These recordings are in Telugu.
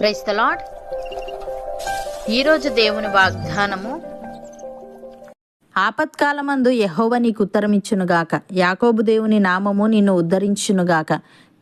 ప్రైస్ ద లాడ్ ఈరోజు దేవుని వాగ్దానము ఆపత్కాలమందు యహోవ నీకు ఉత్తరమిచ్చునుగాక. యాకోబు దేవుని నామము నిన్ను ఉద్ధరించునుగాక.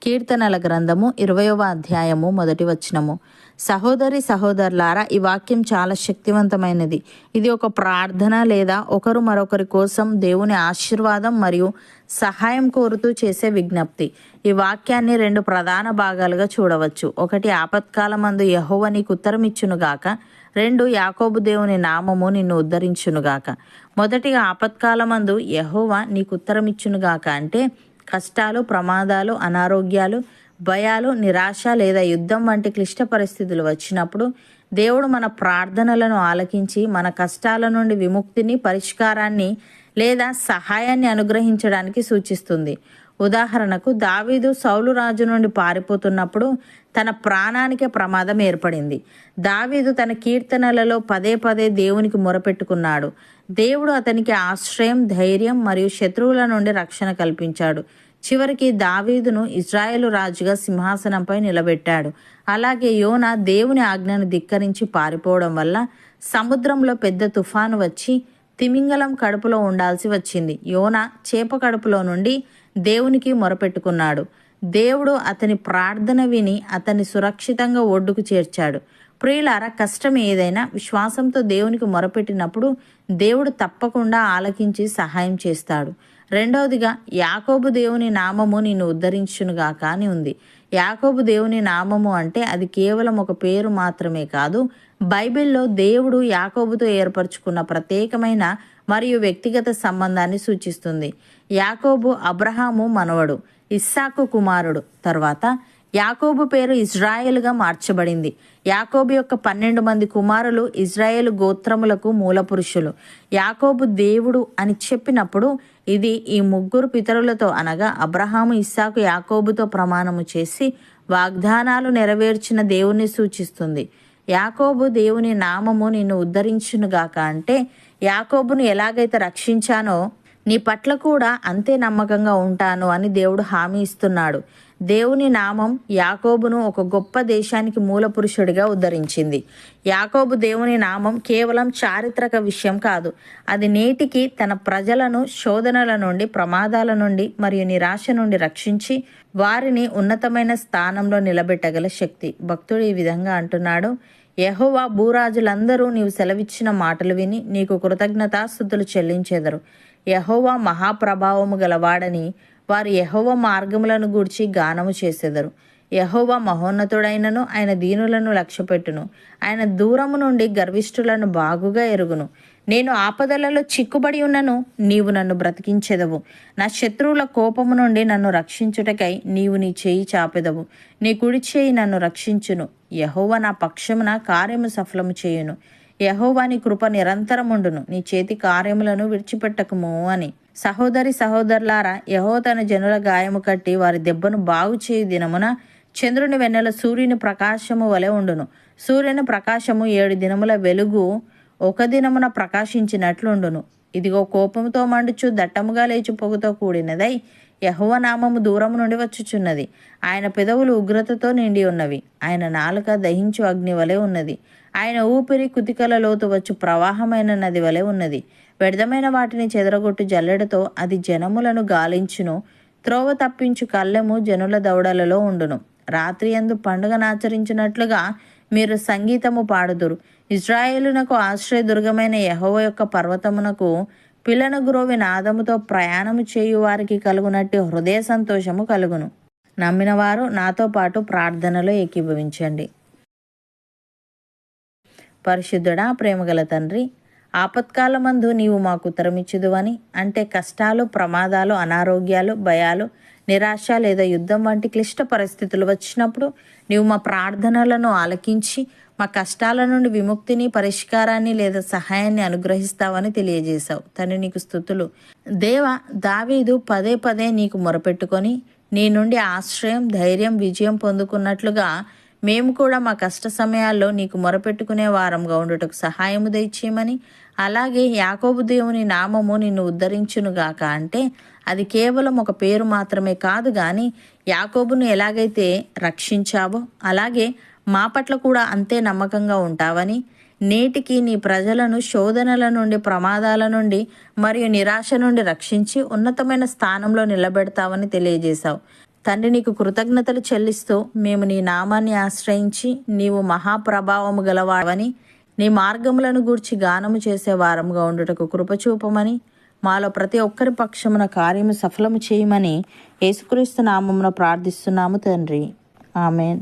కీర్తనల గ్రంథము ఇరవయవ అధ్యాయము మొదటి వచనము. సహోదరి సహోదరులారా ఈ వాక్యం చాలా శక్తివంతమైనది. ఇది ఒక ప్రార్థన లేదా ఒకరు మరొకరి కోసం దేవుని ఆశీర్వాదం మరియు సహాయం కోరుతూ చేసే విజ్ఞప్తి. ఈ వాక్యాన్ని రెండు ప్రధాన భాగాలుగా చూడవచ్చు. ఒకటి ఆపత్కాలమందు యహోవ నీకు ఉత్తరమిచ్చునుగాక. రెండు యాకోబు దేవుని నామము నిన్ను ఉద్ధరించునుగాక. మొదటిగా ఆపత్కాలమందు యహోవ నీకు ఉత్తరమిచ్చునుగాక అంటే కష్టాలు ప్రమాదాలు అనారోగ్యాలు భయాలు నిరాశ లేదా యుద్ధం వంటి క్లిష్ట పరిస్థితులు వచ్చినప్పుడు దేవుడు మన ప్రార్థనలను ఆలకించి మన కష్టాల నుండి విముక్తిని పరిష్కారాన్ని లేదా సహాయాన్ని అనుగ్రహించడానికి సూచిస్తుంది. ఉదాహరణకు దావీదు సౌలు రాజు నుండి పారిపోతున్నప్పుడు తన ప్రాణానికే ప్రమాదం ఏర్పడింది. దావీదు తన కీర్తనలలో పదే పదే దేవునికి మొరపెట్టుకున్నాడు. దేవుడు అతనికి ఆశ్రయం ధైర్యం మరియు శత్రువుల నుండి రక్షణ కల్పించాడు. చివరికి దావీదును ఇజ్రాయేలు రాజుగా సింహాసనంపై నిలబెట్టాడు. అలాగే యోన దేవుని ఆజ్ఞను ధిక్కరించి పారిపోవడం వల్ల సముద్రంలో పెద్ద తుఫాను వచ్చి తిమింగలం కడుపులో ఉండాల్సి వచ్చింది. యోన చేప కడుపులో నుండి దేవునికి మొరపెట్టుకున్నాడు. దేవుడు అతని ప్రార్థన విని అతన్ని సురక్షితంగా ఒడ్డుకు చేర్చాడు. ప్రియులార కష్టం ఏదైనా విశ్వాసంతో దేవునికి మొరపెట్టినప్పుడు దేవుడు తప్పకుండా ఆలకించి సహాయం చేస్తాడు. రెండవదిగా యాకోబు దేవుని నామము నిన్ను ఉద్ధరించునుగాక అని ఉంది. యాకోబు దేవుని నామము అంటే అది కేవలం ఒక పేరు మాత్రమే కాదు బైబిల్లో దేవుడు యాకోబుతో ఏర్పరచుకున్న ప్రత్యేకమైన మరియు వ్యక్తిగత సంబంధాన్ని సూచిస్తుంది. యాకోబు అబ్రహాము మనవడు ఇస్సాకు కుమారుడు. తర్వాత యాకోబు పేరు ఇజ్రాయేల్గా మార్చబడింది. యాకోబు యొక్క పన్నెండు మంది కుమారులు ఇజ్రాయేల్ గోత్రములకు మూలపురుషులు. యాకోబు దేవుడు అని చెప్పినప్పుడు ఇది ఈ ముగ్గురు పితరులతో అనగా అబ్రహాము ఇస్సాకు యాకోబుతో ప్రమాణము చేసి వాగ్దానాలు నెరవేర్చిన దేవుణ్ణి సూచిస్తుంది. యాకోబు దేవుని నామము నిన్ను ఉద్ధరించునుగాక అంటే యాకోబును ఎలాగైతే రక్షించానో నీ పట్ల కూడా అంతే నమ్మకంగా ఉంటాను అని దేవుడు హామీ ఇస్తున్నాడు. దేవుని నామం యాకోబును ఒక గొప్ప దేశానికి మూల పురుషుడిగా ఉద్ధరించింది. యాకోబు దేవుని నామం కేవలం చారిత్రక విషయం కాదు. అది నేటికి తన ప్రజలను శోధనల నుండి ప్రమాదాల నుండి మరియు నిరాశ నుండి రక్షించి వారిని ఉన్నతమైన స్థానంలో నిలబెట్టగల శక్తి. భక్తుడు ఈ విధంగా అంటున్నాడు యహోవా భూరాజులందరూ నీవు సెలవిచ్చిన మాటలు విని నీకు కృతజ్ఞతాస్థుతులు చెల్లించెదరు. యహోవా మహాప్రభావము గలవాడని వారు యహోవ మార్గములను గూర్చి గానము చేసెదరు. యహోవ మహోన్నతుడైనను ఆయన దీనులను లక్ష్యపెట్టును. ఆయన దూరము నుండి గర్విష్ఠులను బాగుగా ఎరుగును. నేను ఆపదలలో చిక్కుబడి ఉన్నను నీవు నన్ను బ్రతికించెదవు. నా శత్రువుల కోపము నుండి నన్ను రక్షించుటకై నీవు నీ చేయి చాపెదవు. నీ కుడి చేయి నన్ను రక్షించును. యహోవ నా పక్షమున కార్యము సఫలము చేయును. యహోవాని కృప నిరంతరముండును. నీ చేతి కార్యములను విడిచిపెట్టకము అని. సహోదరి సహోదరులారా యహో తన జనుల గాయము కట్టి వారి దెబ్బను బాగు చేయు దినమున చంద్రుని వెన్నెల సూర్యుని ప్రకాశము వలె ఉండును. సూర్యుని ప్రకాశము ఏడు దినముల వెలుగు ఒక దినమున ప్రకాశించినట్లుండును. ఇదిగో కోపంతో మండుచు దట్టముగా లేచి పొగతో కూడినదై యహోవ నామము దూరము నుండి వచ్చుచున్నది. ఆయన పెదవులు ఉగ్రతతో నిండి ఉన్నవి. ఆయన నాలుక దహించు అగ్ని వలె ఉన్నది. ఆయన ఊపిరి కుతికల లోతు వచ్చు ప్రవాహమైన నది వలె ఉన్నది. వ్యర్థమైన వాటిని చెదరగొట్టు జల్లెడతో అది జనములను గాలించును. త్రోవ తప్పించు కళ్ళెము జనుల దౌడలలో ఉండును. రాత్రి ఎందు పండుగనాచరించినట్లుగా మీరు సంగీతము పాడుదురు. ఇజ్రాయేలునకు ఆశ్రయదుర్గమైన యహోవ యొక్క పర్వతమునకు పిల్లను గ్రోవి నాదముతో ప్రయాణము చేయు వారికి కలుగునట్టు హృదయ సంతోషము కలుగును. నమ్మిన వారు నాతో పాటు ప్రార్థనలో ఏకీభవించండి. పరిశుద్ధుడా ప్రేమగల తండ్రి ఆపత్కాలమందు నీవు మాకు ఉత్తరమిచ్చుదువని అంటే కష్టాలు ప్రమాదాలు అనారోగ్యాలు భయాలు నిరాశ లేదా యుద్ధం వంటి క్లిష్ట పరిస్థితులు వచ్చినప్పుడు నీవు మా ప్రార్థనలను ఆలకించి మా కష్టాల నుండి విముక్తిని పరిష్కారాన్ని లేదా సహాయాన్ని అనుగ్రహిస్తావని తెలియజేశావు. తండ్రి నీకు స్థుతులు. దేవ దావీదు పదే పదే నీకు మొరపెట్టుకొని నీ నుండి ఆశ్రయం ధైర్యం విజయం పొందుకున్నట్లుగా మేము కూడా మా కష్ట సమయాల్లో నీకు మొరపెట్టుకునే వారంగా ఉండుటకు సహాయము దయచేయమని అలాగే యాకోబు దేవుని నామము నిన్ను ఉద్ధరించునుగాక అంటే అది కేవలం ఒక పేరు మాత్రమే కాదు కానీ యాకోబును ఎలాగైతే రక్షించావో అలాగే మా పట్ల కూడా అంతే నమ్మకంగా ఉంటావని నేటికి నీ ప్రజలను శోధనల నుండి ప్రమాదాల నుండి మరియు నిరాశ నుండి రక్షించి ఉన్నతమైన స్థానంలో నిలబెడతావని తెలియజేశావు. తండ్రి నీకు కృతజ్ఞతలు చెల్లిస్తూ మేము నీ నామాన్ని ఆశ్రయించి నీవు మహాప్రభావము గలవాడవని నీ మార్గములను గూర్చి గానము చేసే వారముగా ఉండుటకు కృపచూపమని మాలో ప్రతి ఒక్కరి పక్షమున కార్యము సఫలము చేయమని యేసుక్రీస్తు నామమున ప్రార్థిస్తున్నాము తండ్రి. ఆమెన్.